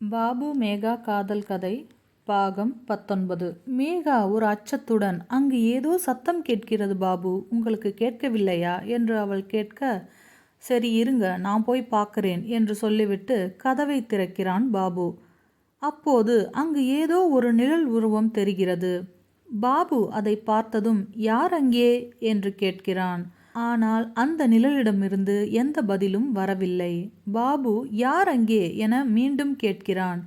பாபு மேகா காதல் கதை பாகம் பத்தொன்பது. மேகா ஒரு அச்சத்துடன் அங்கு ஏதோ சத்தம் கேட்கிறது பாபு உங்களுக்கு கேட்கவில்லையா? என்று அவள் கேட்க சரி இருங்க நான் போய் பார்க்கிறேன் என்று சொல்லிவிட்டு கதவை திறக்கிறான் பாபு. அப்போது அங்கு ஏதோ ஒரு நிழல் உருவம் தெரிகிறது. பாபு அதை பார்த்ததும் யார் அங்கே? என்று கேட்கிறான். ஆனால் அந்த நிழலிடமிருந்து எந்த பதிலும் வரவில்லை. பாபு யார் அங்கே? என மீண்டும் கேட்கிறான்.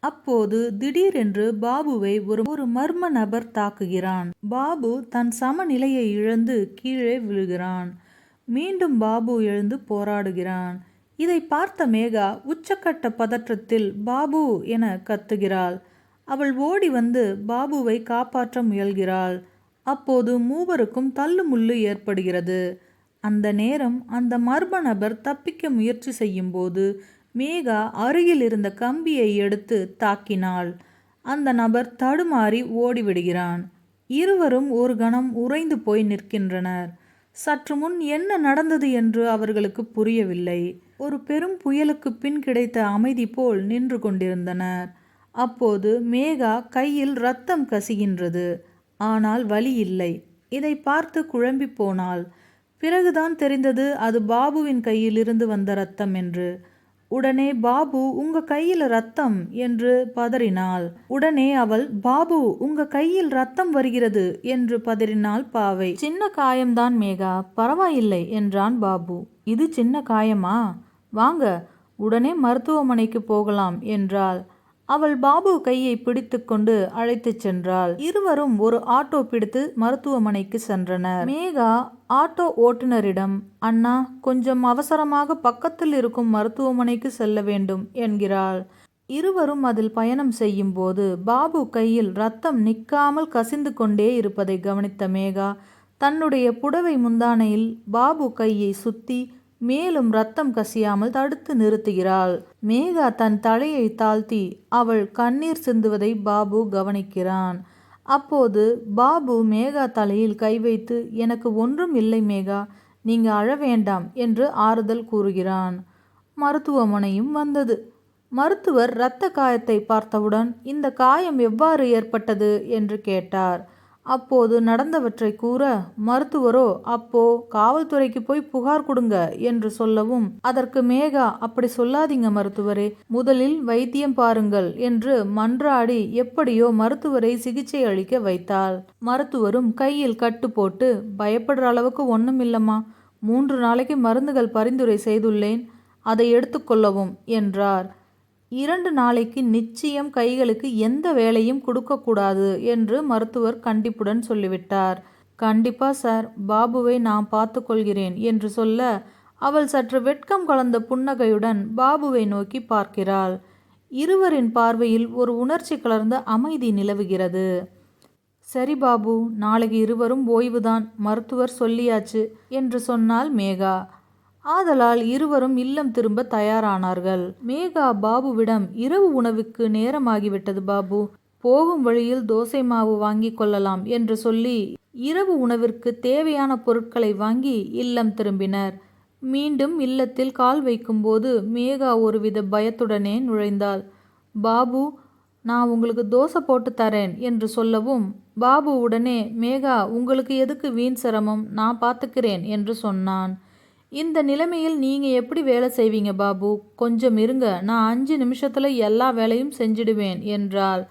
அப்போது திடீரென்று பாபுவை ஒரு ஒரு மர்ம நபர் தாக்குகிறான். பாபு தன் சமநிலையை இழந்து கீழே விழுகிறான். மீண்டும் பாபு எழுந்து போராடுகிறான். இதை பார்த்த மேகா உச்சக்கட்ட பதற்றத்தில் பாபு என கத்துகிறாள். அவள் ஓடி வந்து பாபுவை காப்பாற்ற முயல்கிறாள். அப்போது மூவருக்கும் தள்ளுமுள்ளு ஏற்படுகிறது. அந்த நேரம் அந்த மர்ம நபர் தப்பிக்க முயற்சி செய்யும்போது மேகா அருகில் இருந்த கம்பியை எடுத்து தாக்கினாள். அந்த நபர் தடுமாறி ஓடிவிடுகிறான். இருவரும் ஒரு கணம் உறைந்து போய் நிற்கின்றனர். சற்று முன் என்ன நடந்தது என்று அவர்களுக்கு புரியவில்லை. ஒரு பெரும் புயலுக்கு பின் கிடைத்த அமைதி போல் நின்று கொண்டிருந்தனர். அப்போது மேகா கையில் ரத்தம் கசிகின்றது. ஆனால் வலி இல்லை. இதை பார்த்து குழம்பி போனாள். பிறகுதான் தெரிந்தது அது பாபுவின் கையிலிருந்து வந்த ரத்தம் என்று. உடனே பாபு உங்க கையில் ரத்தம் என்று பதறினாள். உடனே அவள் பாபு உங்க கையில் ரத்தம் வருகிறது என்று பதறினாள் பாவை. சின்ன காயம்தான் மேகா பரவாயில்லை என்றான் பாபு. இது சின்ன காயமா? வாங்க உடனே மருத்துவமனைக்கு போகலாம் என்றாள். அவள் பாபு கையை பிடித்துக்கொண்டு அழைத்துச் சென்றாள். இருவரும் ஒரு ஆட்டோ பிடித்து மருத்துவமனைக்கு சென்றனர். மேகா ஆட்டோ ஓட்டுநரிடம் அண்ணா கொஞ்சம் அவசரமாக பக்கத்தில் இருக்கும் மருத்துவமனைக்கு செல்ல வேண்டும் என்கிறாள். இருவரும் அதில் பயணம் செய்யும் போது பாபு கையில் ரத்தம் நிற்காமல் கசிந்து கொண்டே இருப்பதை கவனித்த மேகா தன்னுடைய புடவை முந்தானையில் பாபு கையை சுத்தி மேலும் ரத்தம் கசியாமல் தடுத்து நிறுத்துகிறாள். மேகா தன் தலையை தாழ்த்தி அவள் கண்ணீர் சிந்துவதை பாபு கவனிக்கிறான். அப்போது பாபு மேகா தலையில் கை வைத்து எனக்கு ஒன்றும் இல்லை மேகா நீங்க அழ வேண்டாம் என்று ஆறுதல் கூறுகிறான். மருத்துவமனையும் வந்தது. மருத்துவர் இரத்த காயத்தை பார்த்தவுடன் இந்த காயம் எவ்வாறு ஏற்பட்டது? என்று கேட்டார். அப்போது நடந்தவற்றை கூற மருத்துவரோ அப்போ காவல்துறைக்கு போய் புகார் கொடுங்க என்று சொல்லவும் அதற்கு மேகா அப்படி சொல்லாதீங்க மருத்துவரே முதலில் வைத்தியம் பாருங்கள் என்று மன்றாடி எப்படியோ மருத்துவரை சிகிச்சை அளிக்க வைத்தாள். மருத்துவரும் கையில் கட்டு போட்டு பயப்படுற அளவுக்கு ஒன்றும் இல்லம்மா மூன்று நாளைக்கு மருந்துகள் பரிந்துரை செய்துள்ளேன் அதை எடுத்துக்கொள்ளவும் என்றார். இரண்டு நாளைக்கு நிச்சயம் கைகளுக்கு எந்த வேலையும் கொடுக்கக்கூடாது என்று மருத்துவர் கண்டிப்புடன் சொல்லிவிட்டார். கண்டிப்பா சார் பாபுவை நான் பார்த்துக்கொள்கிறேன் என்று சொல்ல அவள் சற்று வெட்கம் கலந்த புன்னகையுடன் பாபுவை நோக்கி பார்க்கிறாள். இருவரின் பார்வையில் ஒரு உணர்ச்சி கலர்ந்த அமைதி நிலவுகிறது. சரி பாபு நாளைக்கு இருவரும் ஓய்வுதான் மருத்துவர் சொல்லியாச்சு என்று சொன்னால் மேகா. ஆதலால் இருவரும் இல்லம் திரும்ப தயாரானார்கள். மேகா பாபுவிடம் இரவு உணவுக்கு நேரமாகிவிட்டது பாபு. போகும் வழியில் தோசை மாவு வாங்கி கொள்ளலாம் என்று சொல்லி இரவு உணவிற்கு தேவையான பொருட்களை வாங்கி இல்லம் திரும்பினர். மீண்டும் இல்லத்தில் கால் வைக்கும்போது மேகா ஒருவித பயத்துடனே நுழைந்தாள். பாபு நான் உங்களுக்கு தோசை போட்டு தரேன் என்று சொல்லவும் பாபு உடனே மேகா உங்களுக்கு எதுக்கு வீண் சிரமம்? நான் பார்த்துக்கிறேன் என்று சொன்னான். இந்த நிலைமையில் நீங்கள் எப்படி வேலை செய்வீங்க பாபு? கொஞ்சம் இருங்க. நான் அஞ்சு நிமிஷத்தில் எல்லா வேலையும் செஞ்சிடுவேன் என்றாள்.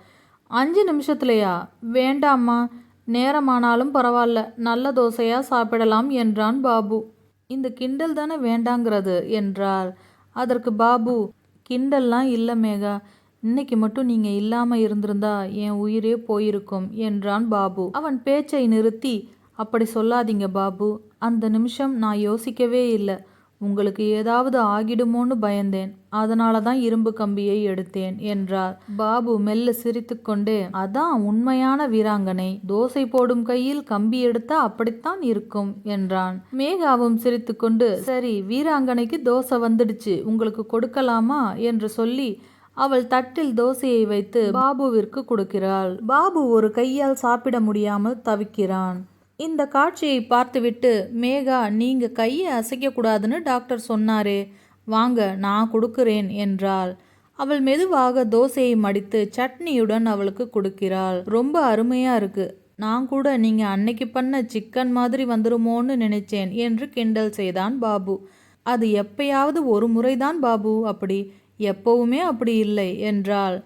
அஞ்சு நிமிஷத்துலையா? வேண்டாம்மா. நேரமானாலும் பரவாயில்ல. நல்ல தோசையாக சாப்பிடலாம் என்றான் பாபு. இந்த கிண்டல் தானே வேண்டாங்கிறது என்றாள். அதற்கு பாபு கிண்டல்லாம் இல்லை மேகா. இன்னைக்கு மட்டும் நீங்கள் இல்லாமல் இருந்திருந்தா என் உயிரே போயிருக்கும் என்றான் பாபு. அவன் பேச்சை நிறுத்தி அப்படி சொல்லாதீங்க பாபு. அந்த நிமிஷம் நான் யோசிக்கவே இல்லை. உங்களுக்கு ஏதாவது ஆகிடுமோன்னு பயந்தேன். அதனால தான் இரும்பு கம்பியை எடுத்தேன் என்றார். பாபு மெல்ல சிரித்துக்கொண்டே அதான் உண்மையான வீராங்கனை. தோசை போடும் கையில் கம்பி எடுத்தா அப்படித்தான் இருக்கும் என்றான். மேகாவும் சிரித்துக்கொண்டு சரி வீராங்கனைக்கு தோசை வந்துடுச்சு. உங்களுக்கு கொடுக்கலாமா? என்று சொல்லி அவள் தட்டில் தோசையை வைத்து பாபுவிற்கு கொடுக்கிறாள். பாபு ஒரு கையால் சாப்பிட முடியாமல் தவிக்கிறான். இந்த காட்சியை பார்த்துவிட்டு மேகா நீங்க கையை அசைக்கக்கூடாதுன்னு டாக்டர் சொன்னாரே. வாங்க நான் கொடுக்குறேன் என்றாள். அவள் மெதுவாக தோசையை மடித்து சட்னியுடன் அவளுக்கு கொடுக்கிறாள். ரொம்ப அருமையா இருக்கு. நான் கூட நீங்க அன்னைக்கு பண்ண சிக்கன் மாதிரி வந்துருமோன்னு நினைச்சேன் என்று கிண்டல் செய்தான் பாபு. அது எப்பயாவது ஒரு முறைதான் பாபு அப்படி. எப்பவுமே அப்படி இல்லை என்றாள்.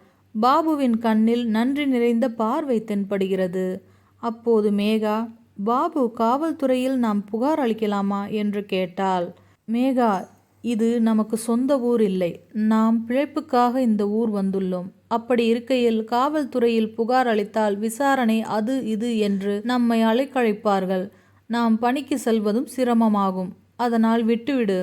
பாபுவின் கண்ணில் நன்றி நிறைந்த பார்வை தென்படுகிறது. அப்போது மேகா பாபு காவல்துறையில் நாம் புகார் அளிக்கலாமா என்று கேட்டாள். மேகா இது நமக்கு சொந்த ஊர் இல்லை. நாம் பிழைப்புக்காக இந்த ஊர் வந்துள்ளோம். அப்படி இருக்கையில் காவல்துறையில் புகார் அளித்தால் விசாரணை அது இது என்று நம்மை அழைக்கழைப்பார்கள் நாம் பணிக்கு செல்வதும் சிரமமாகும். அதனால் விட்டுவிடு.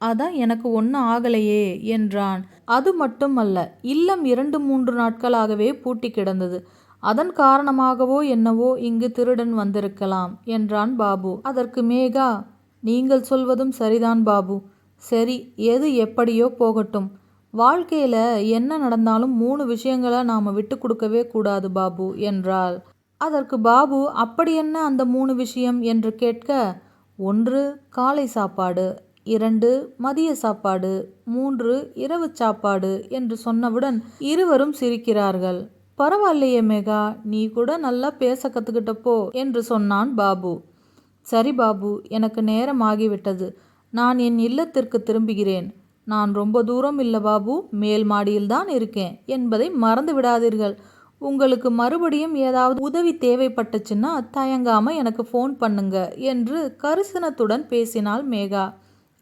அதான் எனக்கு ஒன்றும் ஆகலையே என்றான். அது மட்டுமல்ல இல்லம் இரண்டு மூன்று நாட்களாகவே பூட்டி கிடந்தது. அதன் காரணமாகவோ என்னவோ இங்கு திருடன் வந்திருக்கலாம் என்றான் பாபு. அதற்கு மேகா நீங்கள் சொல்வதும் சரிதான் பாபு. சரி எது எப்படியோ போகட்டும். வாழ்க்கையில என்ன நடந்தாலும் மூணு விஷயங்களை நாம விட்டு கொடுக்கவே கூடாது பாபு என்றாள். அதற்கு பாபு அப்படி என்ன அந்த மூணு விஷயம் என்று கேட்க ஒன்று காலை சாப்பாடு இரண்டு மதிய சாப்பாடு மூன்று இரவு சாப்பாடு என்று சொன்னவுடன் இருவரும் சிரிக்கிறார்கள். பரவாயில்லையே மேகா நீ கூட நல்லா பேச கற்றுக்கிட்டப்போ என்று சொன்னான் பாபு. சரி பாபு எனக்கு நேரம் ஆகிவிட்டது. நான் என் இல்லத்திற்கு திரும்புகிறேன். நான் ரொம்ப தூரம் இல்லை பாபு மேல் மாடியில்தான் இருக்கேன் என்பதை மறந்து விடாதீர்கள். உங்களுக்கு மறுபடியும் ஏதாவது உதவி தேவைப்பட்டுச்சுன்னா தயங்காமல் எனக்கு ஃபோன் பண்ணுங்க என்று கரிசனத்துடன் பேசினாள் மேகா.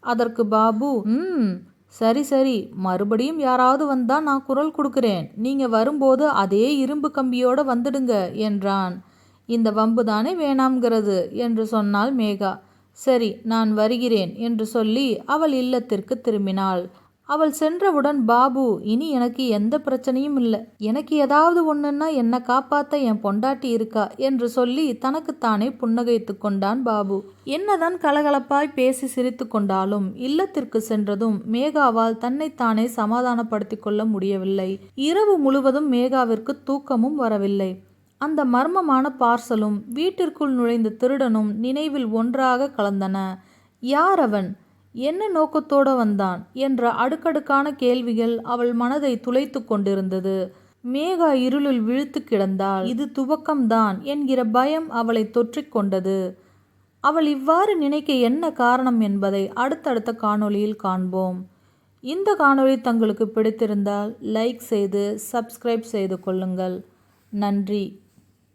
அதற்கு பாபு ம் சரி சரி மறுபடியும் யாராவது வந்தா நான் குரல் கொடுக்கிறேன். நீங்க வரும்போது அதே இரும்பு கம்பியோட வந்துடுங்க என்றான். இந்த வம்பு தானே வேணாம்கிறது என்று சொன்னாள் மேகா. சரி நான் வருகிறேன் என்று சொல்லி அவள் இல்லத்திற்கு திரும்பினாள். அவள் சென்றவுடன் பாபு இனி எனக்கு எந்த பிரச்சனையும் இல்லை. எனக்கு ஏதாவது ஒன்றுன்னா என்னை காப்பாத்த என் பொண்டாட்டி இருக்கா? என்று சொல்லி தனக்குத்தானே புன்னகைத்து கொண்டான் பாபு. என்னதான் கலகலப்பாய் பேசி சிரித்து கொண்டாலும் இல்லத்திற்கு சென்றதும் மேகாவால் தன்னைத்தானே சமாதானப்படுத்தி கொள்ள முடியவில்லை. இரவு முழுவதும் மேகாவிற்கு தூக்கமும் வரவில்லை. அந்த மர்மமான பார்சலும் வீட்டிற்குள் நுழைந்த திருடனும் நினைவில் ஒன்றாக கலந்தன. யார் அவன்? என்ன நோக்கத்தோடு வந்தான் என்ற அடுக்கடுக்கான கேள்விகள் அவள் மனதை துளைத்து கொண்டிருந்தது. மேகா இருளில் விழுத்து கிடந்தாள். இது துவக்கம்தான் என்கிற பயம் அவளை தொற்றிக்கொண்டது அவள் இவ்வாறு நினைக்க என்ன காரணம் என்பதை அடுத்தடுத்த காணொளியில் காண்போம். இந்த காணொளி தங்களுக்கு பிடித்திருந்தால் லைக் செய்து சப்ஸ்கிரைப் செய்து கொள்ளுங்கள். நன்றி.